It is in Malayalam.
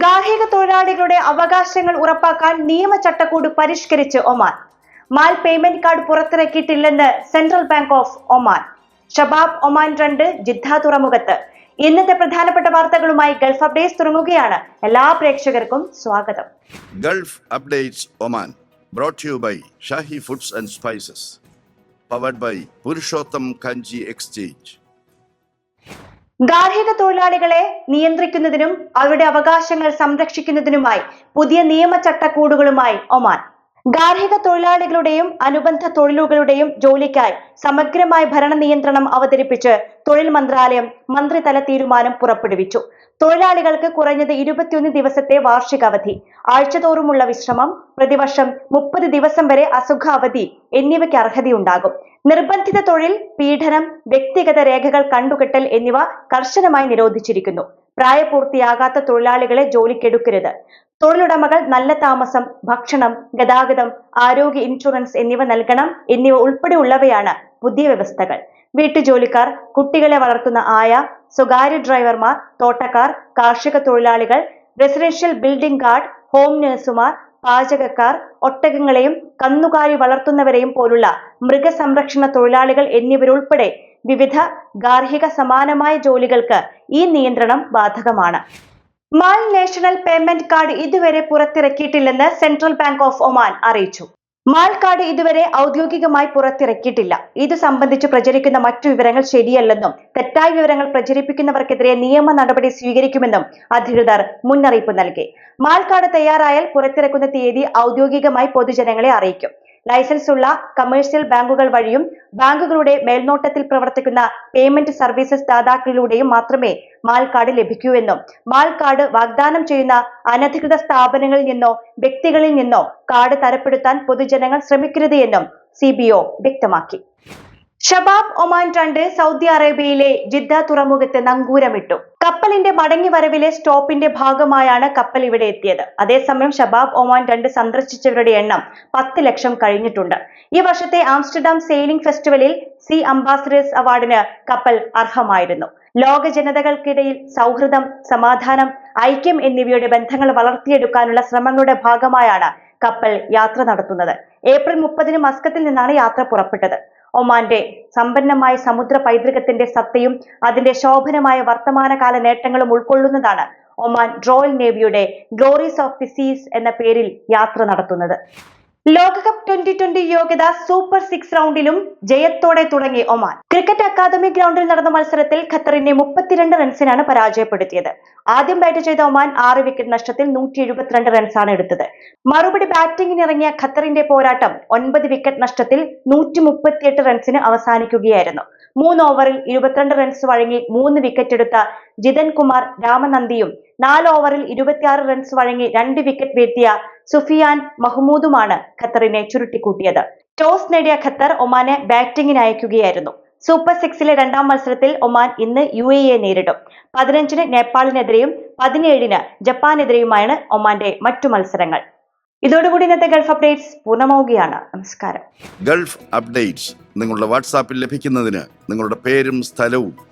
ഗാർഹിക തൊഴിലാളികളുടെ അവകാശങ്ങൾ ഉറപ്പാക്കാൻ നിയമ ചട്ടക്കൂട് പരിഷ്കരിച്ച് Oman. Maal payment card പുറത്തിറക്കിയിട്ടില്ലെന്ന് central bank of Oman. Shabab Oman രണ്ട് ജിദ്ദ തുറമുഖത്ത്. ഇന്നത്തെ പ്രധാനപ്പെട്ട വാർത്തകളുമായി ഗൾഫ് അപ്ഡേറ്റ്സ് തുടങ്ങുകയാണ്. എല്ലാ പ്രേക്ഷകർക്കും സ്വാഗതം. Gulf updates Oman brought you by Shahi foods and spices powered by Purushottam Kanji exchange. ഗാർഹിക തൊഴിലാളികളെ നിയന്ത്രിക്കുന്നതിനും അവരുടെ അവകാശങ്ങൾ സംരക്ഷിക്കുന്നതിനുമായി പുതിയ നിയമ ചട്ടക്കൂടുകളുമായി ഒമാൻ. ഗാർഹിക തൊഴിലാളികളുടെയും അനുബന്ധ തൊഴിലുകളുടെയും ജോലിക്കായി സമഗ്രമായ ഭരണ നിയന്ത്രണം അവതരിപ്പിച്ച് തൊഴിൽ മന്ത്രാലയം മന്ത്രിതല തീരുമാനം പുറപ്പെടുവിച്ചു. തൊഴിലാളികൾക്ക് കുറഞ്ഞത് ഇരുപത്തിയൊന്ന് ദിവസത്തെ വാർഷിക അവധി ആഴ്ചതോറുമുള്ള വിശ്രമം പ്രതിവർഷം മുപ്പത് ദിവസം വരെ അസുഖ അവധി എന്നിവയ്ക്ക് അർഹതയുണ്ടാകും. നിർബന്ധിത തൊഴിൽ പീഡനം വ്യക്തിഗത രേഖകൾ കണ്ടുകെട്ടൽ എന്നിവ കർശനമായി നിരോധിച്ചിരിക്കുന്നു. പ്രായപൂർത്തിയാകാത്ത തൊഴിലാളികളെ ജോലിക്കെടുക്കരുത്. തൊഴിലുടമകൾ നല്ല താമസം ഭക്ഷണം ഗതാഗതം ആരോഗ്യ ഇൻഷുറൻസ് എന്നിവ നൽകണം. എന്നിവ ഉൾപ്പെടെയുള്ളവയാണ് പുതിയ വ്യവസ്ഥകൾ. വീട്ടുജോലിക്കാർ കുട്ടികളെ വളർത്തുന്ന ആയ സ്വകാര്യ ഡ്രൈവർമാർ തോട്ടക്കാർ കാർഷിക തൊഴിലാളികൾ റെസിഡൻഷ്യൽ ബിൽഡിംഗ് ഗാർഡ് ഹോം നഴ്സുമാർ പാചകക്കാർ ഒട്ടകങ്ങളെയും കന്നുകാലി വളർത്തുന്നവരെയും പോലുള്ള മൃഗസംരക്ഷണ തൊഴിലാളികൾ എന്നിവരുൾപ്പെടെ വിവിധ ഗാർഹിക സമാനമായ ജോലികൾക്ക് ഈ നിയന്ത്രണം ബാധകമാണ്. മാൽ നാഷണൽ പേയ്മെന്റ് കാർഡ് ഇതുവരെ പുറത്തിറക്കിയിട്ടില്ലെന്ന് സെൻട്രൽ ബാങ്ക് ഓഫ് ഒമാൻ അറിയിച്ചു. മാൽ കാർഡ് ഇതുവരെ ഔദ്യോഗികമായി പുറത്തിറക്കിയിട്ടില്ല. ഇത് സംബന്ധിച്ച് പ്രചരിക്കുന്ന മറ്റു വിവരങ്ങൾ ശരിയല്ലെന്നും തെറ്റായ വിവരങ്ങൾ പ്രചരിപ്പിക്കുന്നവർക്കെതിരെ നിയമ നടപടി സ്വീകരിക്കുമെന്നും അധികൃതർ മുന്നറിയിപ്പ് നൽകി. മാൽ കാർഡ് തയ്യാറായാൽ പുറത്തിറക്കുന്ന തീയതി ഔദ്യോഗികമായി പൊതുജനങ്ങളെ അറിയിക്കും. ലൈസൻസ് ഉള്ള കമേഴ്സ്യൽ ബാങ്കുകൾ വഴിയും ബാങ്കുകളുടെ മേൽനോട്ടത്തിൽ പ്രവർത്തിക്കുന്ന പേയ്മെന്റ് സർവീസസ് ദാതാക്കളിലൂടെയും മാത്രമേ മാൽ കാർഡ് ലഭിക്കൂ എന്നും മാൽ കാർഡ് വാഗ്ദാനം ചെയ്യുന്ന അനധികൃത സ്ഥാപനങ്ങളിൽ നിന്നോ വ്യക്തികളിൽ നിന്നോ കാർഡ് തരപ്പെടുത്താൻ പൊതുജനങ്ങൾ ശ്രമിക്കരുത് എന്നും സി വ്യക്തമാക്കി. ഷബാബ് ഒമാൻ രണ്ട് സൗദി അറേബ്യയിലെ ജിദ്ദ തുറമുഖത്ത് നങ്കൂരമിട്ടു. കപ്പലിന്റെ മടങ്ങി വരവിലെ സ്റ്റോപ്പിന്റെ ഭാഗമായാണ് കപ്പൽ ഇവിടെ എത്തിയത്. അതേസമയം ഷബാബ് ഒമാൻ രണ്ട് സന്ദർശിച്ചവരുടെ എണ്ണം പത്ത് ലക്ഷം കഴിഞ്ഞിട്ടുണ്ട്. ഈ വർഷത്തെ ആംസ്റ്റർഡാം സെയിലിംഗ് ഫെസ്റ്റിവലിൽ സി അംബാസഡേഴ്സ് അവാർഡിന് കപ്പൽ അർഹമായിരുന്നു. ലോക ജനതകൾക്കിടയിൽ സൗഹൃദം സമാധാനം ഐക്യം എന്നിവയുടെ ബന്ധങ്ങൾ വളർത്തിയെടുക്കാനുള്ള ശ്രമങ്ങളുടെ ഭാഗമായാണ് കപ്പൽ യാത്ര നടത്തുന്നത്. ഏപ്രിൽ മുപ്പതിന് മസ്കത്തിൽ നിന്നാണ് യാത്ര പുറപ്പെട്ടത്. ഒമാന്റെ സമ്പന്നമായ സമുദ്ര പൈതൃകത്തിന്റെ സത്തയും അതിന്റെ ശോഭനമായ വർത്തമാനകാല നേട്ടങ്ങളും ഉൾക്കൊള്ളുന്നതാണ് ഒമാൻ റോയൽ നേവിയുടെ ഗ്ലോറീസ് ഓഫ് ദി സീസ് എന്ന പേരിൽ യാത്ര നടത്തുന്നത്. ലോകകപ്പ് ട്വന്റി ട്വന്റി യോഗ്യത സൂപ്പർ സിക്സ് റൗണ്ടിലും ജയത്തോടെ തുടങ്ങി ഒമാൻ. ക്രിക്കറ്റ് അക്കാദമി ഗ്രൗണ്ടിൽ നടന്ന മത്സരത്തിൽ ഖത്തറിനെ മുപ്പത്തിരണ്ട് റൺസിനാണ് പരാജയപ്പെടുത്തിയത്. ആദ്യം ബാറ്റ് ചെയ്ത ഒമാൻ ആറ് വിക്കറ്റ് നഷ്ടത്തിൽ നൂറ്റി എഴുപത്തിരണ്ട് റൺസാണ് എടുത്തത്. മറുപടി ബാറ്റിംഗിനിറങ്ങിയ ഖത്തറിന്റെ പോരാട്ടം ഒൻപത് വിക്കറ്റ് നഷ്ടത്തിൽ നൂറ്റി മുപ്പത്തിയെട്ട് റൺസിന് അവസാനിക്കുകയായിരുന്നു. മൂന്ന് ഓവറിൽ ഇരുപത്തിരണ്ട് റൺസ് വഴങ്ങി മൂന്ന് വിക്കറ്റ് എടുത്ത ജിതൻ കുമാർ രാമനന്ദിയും നാല് ഓവറിൽ ഇരുപത്തിയാറ് റൺസ് വഴങ്ങി രണ്ട് വിക്കറ്റ് വീഴ്ത്തിയ സുഫിയാൻ മഹ്മൂദുമാണ് ഖത്തറിനെ ചുരുട്ടിക്കൂട്ടിയത്. ടോസ് നേടിയ ഖത്തർ ഒമാനെ ബാറ്റിംഗിന് അയക്കുകയായിരുന്നു. സൂപ്പർ സിക്സിലെ രണ്ടാം മത്സരത്തിൽ ഒമാൻ ഇന്ന് യു എ എ നേരിടും. പതിനഞ്ചിന് നേപ്പാളിനെതിരെയും പതിനേഴിന് ജപ്പാനെതിരെയുമാണ് ഒമാന്റെ മറ്റു മത്സരങ്ങൾ. ഇതോടുകൂടി ഇന്നത്തെ ഗൾഫ് അപ്ഡേറ്റ്സ് പൂർണമാവുകയാണ്. നമസ്കാരം. ഗൾഫ് അപ്ഡേറ്റ്സ് നിങ്ങളുടെ വാട്സാപ്പിൽ ലഭിക്കുന്നതിന് നിങ്ങളുടെ പേരും സ്ഥലവും